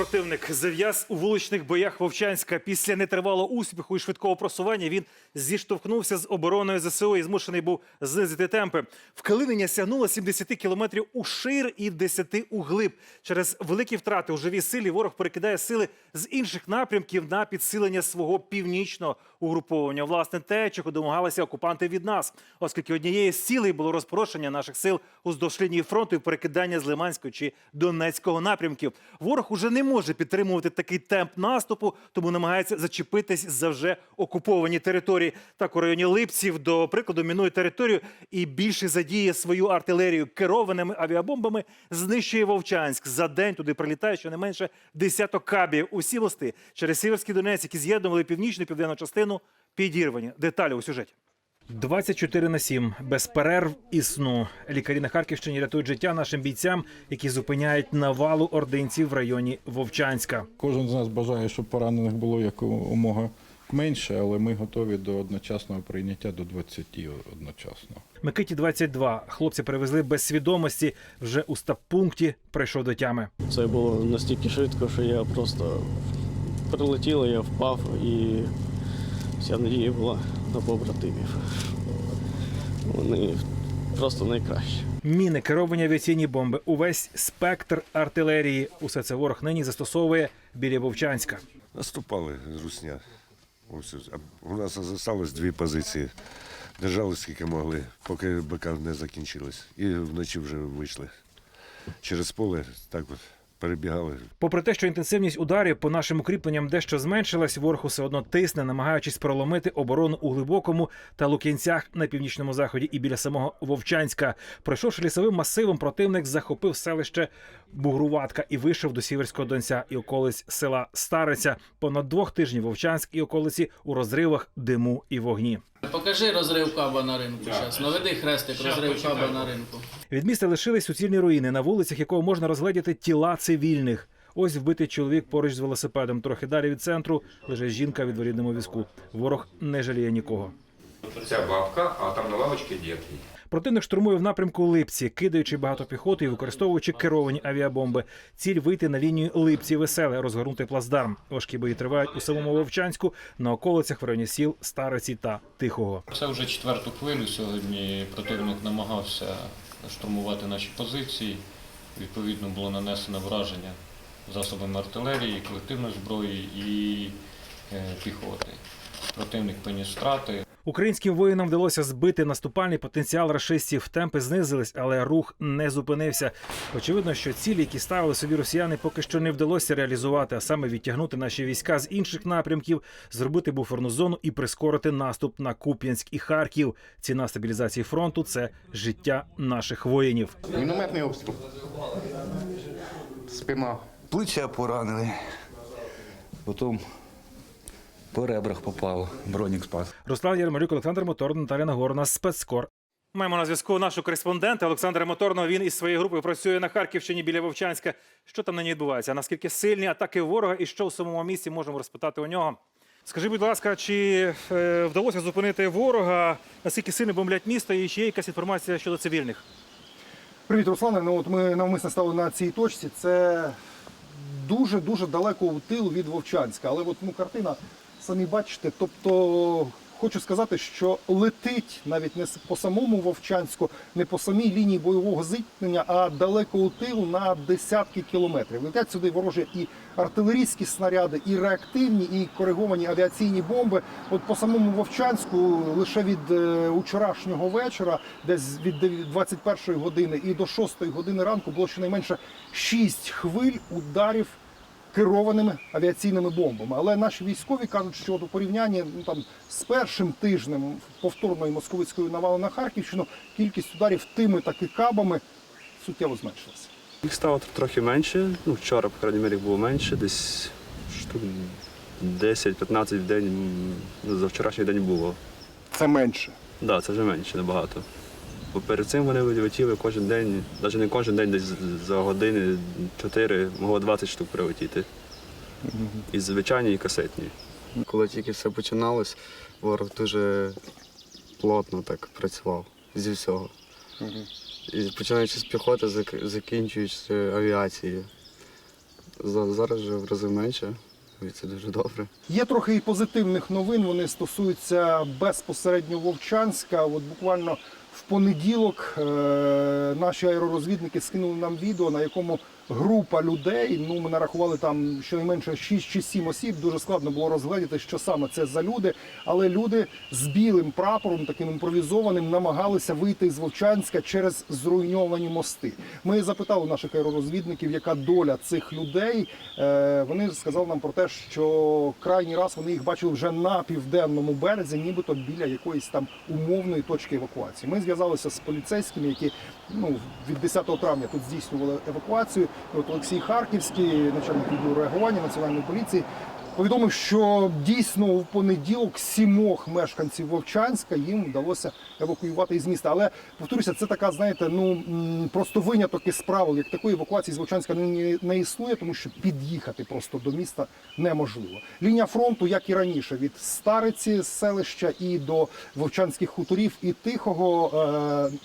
Противник зав'яз у вуличних боях Вовчанська. Після нетривалого успіху і швидкого просування він зіштовхнувся з обороною ЗСУ і змушений був знизити темпи. Вкалинення сягнуло 70 кілометрів у шир і 10 у глиб. Через великі втрати у живій силі ворог перекидає сили з інших напрямків на підсилення свого північного угруповання. Власне, те, чого домагалися окупанти від нас, оскільки однією з цілей було розпорошення наших сил уздовж лінії фронту і перекидання з Лиманського чи Донецького напрямків. Ворог уже не може підтримувати такий темп наступу, тому намагається зачепитись за вже окуповані території. Так у районі Липців, до прикладу, мінує територію і більше задіє свою артилерію керованими авіабомбами. Знищує Вовчанськ. За день туди прилітає щонайменше десяток кабів. Усі мости через Сіверський Донець, які з'єднували північну і південну частину, підірвані. Деталі у сюжеті. 24 на 7, без перерв і сну. Лікарі на Харківщині рятують життя нашим бійцям, які зупиняють навалу ординців в районі Вовчанська. Кожен з нас бажає, щоб поранених було якомога менше, але ми готові до одночасного прийняття до 20 одночасно. Микиті 22. Хлопці привезли без свідомості. Вже у стаб-пункті прийшов до тями. Це було настільки швидко, що я просто прилетіло, я впав і вся надія була на побратимів. Вони просто найкращі. Міни, керовані авіаційні бомби, увесь спектр артилерії. Усе це ворог нині застосовує біля Вовчанська. Наступали з русня. У нас залишилось дві позиції. Держали скільки могли, поки БК не закінчилось. І вночі вже вийшли. Через поле так от перебігали. Попри те, що інтенсивність ударів по нашим укріпленням дещо зменшилась, ворог усе одно тисне, намагаючись проломити оборону у глибокому та лук'янцях на північному заході і біля самого Вовчанська. Пройшовши лісовим масивом, противник захопив селище Бугруватка і вийшов до Сіверського Донця і околиць села Стариця. Понад двох тижнів Вовчанськ і околиці у розривах диму і вогні. Покажи розрив каба на ринку зараз. Наведи хрестик, розрив каба на ринку. Від міста лишились суцільні руїни, на вулицях якого можна розгледіти тіла цивільних. Ось вбитий чоловік поруч з велосипедом. Трохи далі від центру лежить жінка в відворідному візку. Ворог не жаліє нікого. Ця бабка, а там на лавочці дід. Противник штурмує в напрямку Липці, кидаючи багато піхоти і використовуючи керовані авіабомби. Ціль вийти на лінію Липці веселе, розгорнути плацдарм. Важкі бої тривають у самому Вовчанську на околицях в районі сіл Стариці та Тихого. Це вже четверту хвилю. Сьогодні противник намагався штурмувати наші позиції. Відповідно, було нанесено враження засобами артилерії, колективної зброї і е, піхоти. Противник поніс втрати. Українським воїнам вдалося збити наступальний потенціал рашистів. Темпи знизились, але рух не зупинився. Очевидно, що цілі, які ставили собі росіяни, поки що не вдалося реалізувати, а саме відтягнути наші війська з інших напрямків, зробити буферну зону і прискорити наступ на Куп'янськ і Харків. Ціна стабілізації фронту це життя наших воїнів. Мінометний обстріл. Спина. Плече поранили. Потім по ребрах попало. Бронік спас. Руслан Ярмолюк, Олександр Мотор, Наталя Нагорна, спецкор. Маємо на зв'язку нашого кореспондента Олександра Моторного. Він із своєю групою працює на Харківщині біля Вовчанська. Що там нині відбувається? Наскільки сильні атаки ворога і що в самому місці можемо розпитати у нього? Скажи, будь ласка, чи е, вдалося зупинити ворога? Наскільки сильно бомблять місто, і чи є якась інформація щодо цивільних? Привіт, Руслане. Ну от ми навмисно стали на цій точці. Це дуже дуже далеко у тил від Вовчанська. Але от ну картина, самі бачите. Тобто хочу сказати, що летить навіть не по самому Вовчанську, не по самій лінії бойового зіткнення, а далеко у тил на десятки кілометрів. Летять сюди ворожі і артилерійські снаряди, і реактивні, і кориговані авіаційні бомби. От по самому Вовчанську лише від е, учорашнього вечора, десь від 21 години і до 6 години ранку було щонайменше 6 хвиль ударів керованими авіаційними бомбами. Але наші військові кажуть, що от у порівнянні ну, там, з першим тижнем повторної московицької навали на Харківщину кількість ударів тими таки кабами суттєво зменшилася. Їх стало трохи менше. Ну, вчора, по крайній мірі, було менше, десь штук 10-15 в день. ну, За вчорашній день було. Це менше. Так, да, це вже менше набагато. Бо перед цим вони летіли кожен день, навіть не кожен день, десь за години 4, могло 20 штук прилетіти. І звичайні, і касетні. Коли тільки все починалось, ворог дуже плотно так працював зі всього. І починаючи з піхоти, закінчуючи авіацією. Зараз вже в рази менше, і це дуже добре. Є трохи і позитивних новин. Вони стосуються безпосередньо Вовчанська. От буквально в понеділок е, наші аеророзвідники скинули нам відео, на якому група людей. Ну ми нарахували там щонайменше 6 чи 7 осіб. Дуже складно було розгледіти, що саме це за люди. Але люди з білим прапором, таким імпровізованим, намагалися вийти з Вовчанська через зруйновані мости. Ми запитали наших аеророзвідників, яка доля цих людей. Е, Вони сказали нам про те, що крайній раз вони їх бачили вже на південному березі, нібито біля якоїсь там умовної точки евакуації. Ми зв'язалися з поліцейськими, які ну від 10 травня тут здійснювали евакуацію. От Олексій Харківський, начальник відділу реагування національної поліції. Повідомив, що дійсно в понеділок сімох мешканців Вовчанська їм вдалося евакуювати із міста. Але повторюся, це така, знаєте, ну просто виняток із правил. Як такої евакуації з Вовчанська не, не існує, тому що під'їхати просто до міста неможливо. Лінія фронту, як і раніше, від Стариці селища і до Вовчанських хуторів і Тихого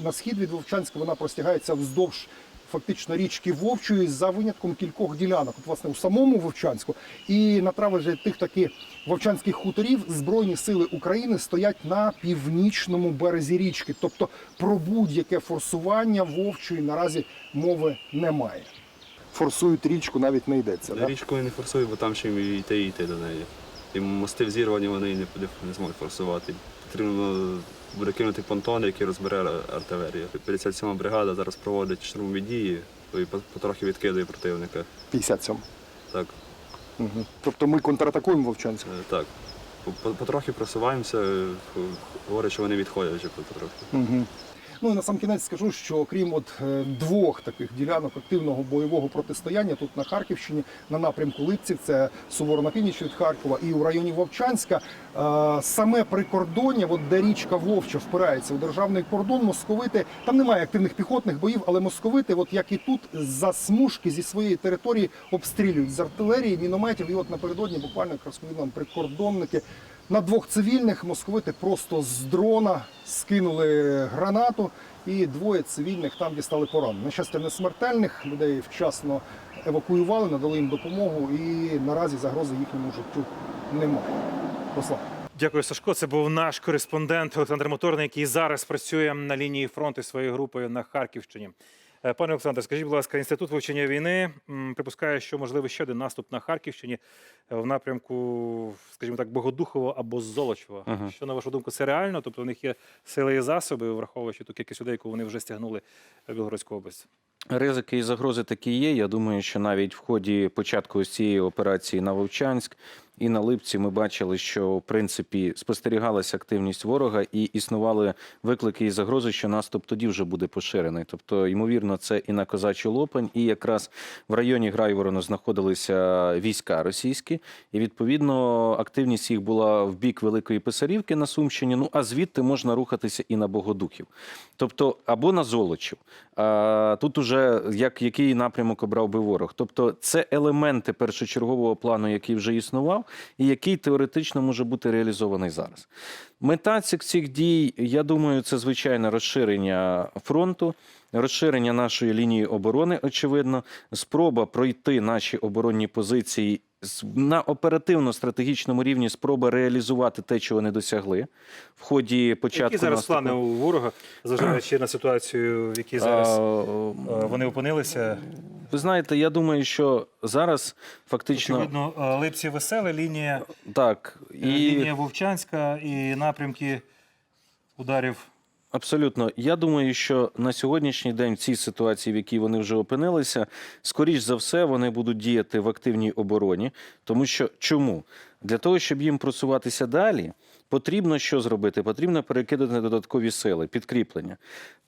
е, на схід від Вовчанська вона простягається вздовж фактично річки Вовчої за винятком кількох ділянок. От, власне, у самому Вовчанську і на травежі тих таки вовчанських хуторів Збройні сили України стоять на північному березі річки. Тобто про будь-яке форсування Вовчої наразі мови немає. Форсують річку, навіть не йдеться. Да? Річку не форсують, бо там ще й йти і йти до неї. І мости взірвані, вони не, не, не зможуть форсувати. Потрібно буде кинути понтони, які розбере артилерія. 57 бригада зараз проводить штурмові дії і потрохи відкидує противника. 57. Так, Угу. Тобто ми контратакуємо Вовчанськ. е, так. По- по- Потрохи просуваємося, е, говорять, що вони відходять вже потрохи. Угу. Ну і на сам кінець скажу, що окрім от е, двох таких ділянок активного бойового протистояння тут на Харківщині, на напрямку Липців, це суворо північ від Харкова, і у районі Вовчанська, е, саме прикордоння, от де річка Вовча впирається у державний кордон, московити там немає активних піхотних боїв, але московити, от як і тут, за смужки зі своєї території обстрілюють з артилерії, мінометів. І от напередодні буквально розповіли нам прикордонники. На двох цивільних московити просто з дрона скинули гранату, і двоє цивільних там дістали поранень. На щастя, не смертельних людей вчасно евакуювали, надали їм допомогу, і наразі загрози їхньому життю немає. Руслан. Дякую, Сашко. Це був наш кореспондент Олександр Моторний, який зараз працює на лінії фронту своєю групою на Харківщині. Е, Пане Олександре, скажіть, будь ласка, інститут вивчення війни припускає, що можливо ще один наступ на Харківщині е, в напрямку, скажімо так, Богодухово або Золочева. Ага. Що на вашу думку, це реально? Тобто, у них є сили і засоби, враховуючи ту кількість людей, яку вони вже стягнули в Білгородську область. Ризики і загрози такі є. Я думаю, що навіть в ході початку цієї операції на Вовчанськ і на Липці ми бачили, що в принципі спостерігалася активність ворога і існували виклики і загрози, що наступ тоді вже буде поширений. Тобто, ймовірно, це і на Козачу Лопань, і якраз в районі Грайворона знаходилися війська російські, і відповідно активність їх була в бік Великої Писарівки на Сумщині. Ну а звідти можна рухатися і на Богодухів, тобто або на Золочів. А, тут уже як який напрямок обрав би ворог. Тобто, це елементи першочергового плану, який вже існував, і який теоретично може бути реалізований зараз. Мета цих цих дій, я думаю, це звичайне розширення фронту. Розширення нашої лінії оборони, очевидно, спроба пройти наші оборонні позиції на оперативно-стратегічному рівні, спроба реалізувати те, чого не досягли в ході початку Які зараз наступу. плани у ворога, зважаючи на ситуацію, в якій зараз А, е, вони опинилися? Ви знаєте, я думаю, що зараз фактично Очевидно, е, Липці веселе, лінія, так і... і лінія Вовчанська і напрямки ударів. абсолютно. Я думаю, що на сьогоднішній день в цій ситуації, в якій вони вже опинилися, скоріш за все, вони будуть діяти в активній обороні. Тому що чому? Для того, щоб їм просуватися далі, потрібно що зробити? Потрібно перекидати додаткові сили, підкріплення.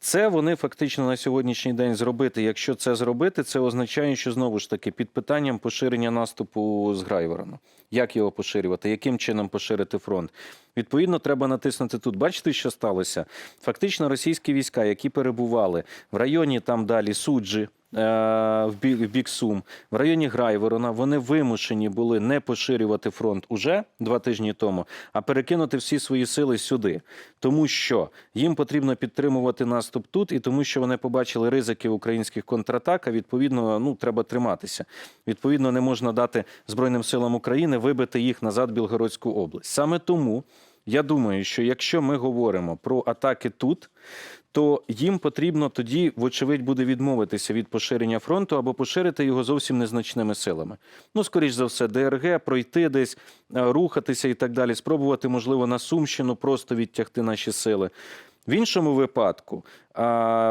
Це вони фактично на сьогоднішній день зробити. Якщо це зробити, це означає, що знову ж таки під питанням поширення наступу з Грайворона. Як його поширювати? Яким чином поширити фронт? Відповідно, треба натиснути тут. Бачите, що сталося? Фактично, російські війська, які перебували в районі там далі суджі, в бік, в бік Сум, в районі Грайворона, вони вимушені були не поширювати фронт уже два тижні тому, а перекинути всі свої сили сюди, тому що їм потрібно підтримувати наступ тут, і тому, що вони побачили ризики українських контратак. А відповідно, ну треба триматися. Відповідно, не можна дати Збройним силам України вибити їх назад в Білгородську область. Саме тому я думаю, що якщо ми говоримо про атаки тут, то їм потрібно тоді, вочевидь, буде відмовитися від поширення фронту або поширити його зовсім незначними силами. Ну, скоріш за все, ДРГ, пройти десь, е, рухатися і так далі, спробувати, можливо, на Сумщину просто відтягти наші сили. В іншому випадку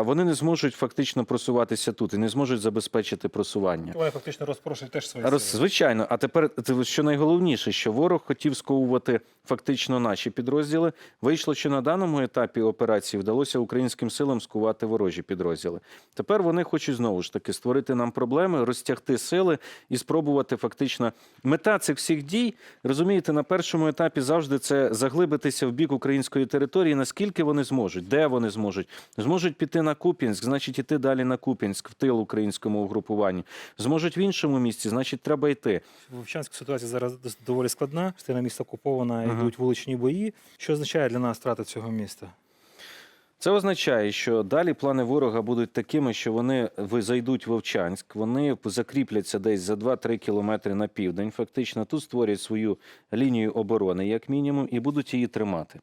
вони не зможуть фактично просуватися тут і не зможуть забезпечити просування. Вони фактично розпрошують теж свої Роз, звичайно, а тепер що найголовніше, що ворог хотів сковувати фактично наші підрозділи. Вийшло, що на даному етапі операції вдалося українським силам скувати ворожі підрозділи. Тепер вони хочуть знову ж таки створити нам проблеми, розтягти сили і спробувати фактично. Мета цих всіх дій, розумієте, на першому етапі завжди це заглибитися в бік української території. Наскільки вони зможуть, де вони зможуть, зможуть піти на Куп'янськ, значить іти далі на Куп'янськ в тил українському угрупуванню. Зможуть в іншому місці, значить, треба йти. Вовчанська ситуація зараз доволі складна. Частина міста окупована, Ага. йдуть вуличні бої. Що означає для нас втрата цього міста? Це означає, що далі плани ворога будуть такими, що вони зайдуть в Вовчанськ, вони закріпляться десь за 2-3 кілометри на південь. Фактично тут створять свою лінію оборони, як мінімум, і будуть її тримати.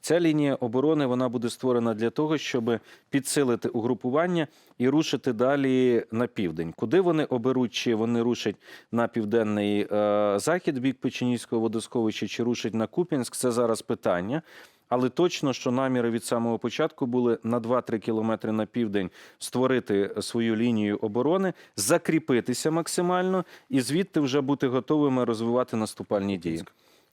Ця лінія оборони вона буде створена для того, щоб підсилити угрупування і рушити далі на південь. Куди вони оберуть, чи вони рушать на південний е, захід, бік Печенізького водосховища, чи рушать на Куп'янськ, це зараз питання. Але точно, що наміри від самого початку були на 2-3 кілометри на південь створити свою лінію оборони, закріпитися максимально і звідти вже бути готовими розвивати наступальні дії.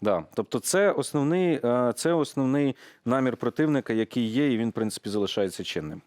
Да. Тобто, це основний, е, це основний намір противника, який є, і він, в принципі, залишається чинним.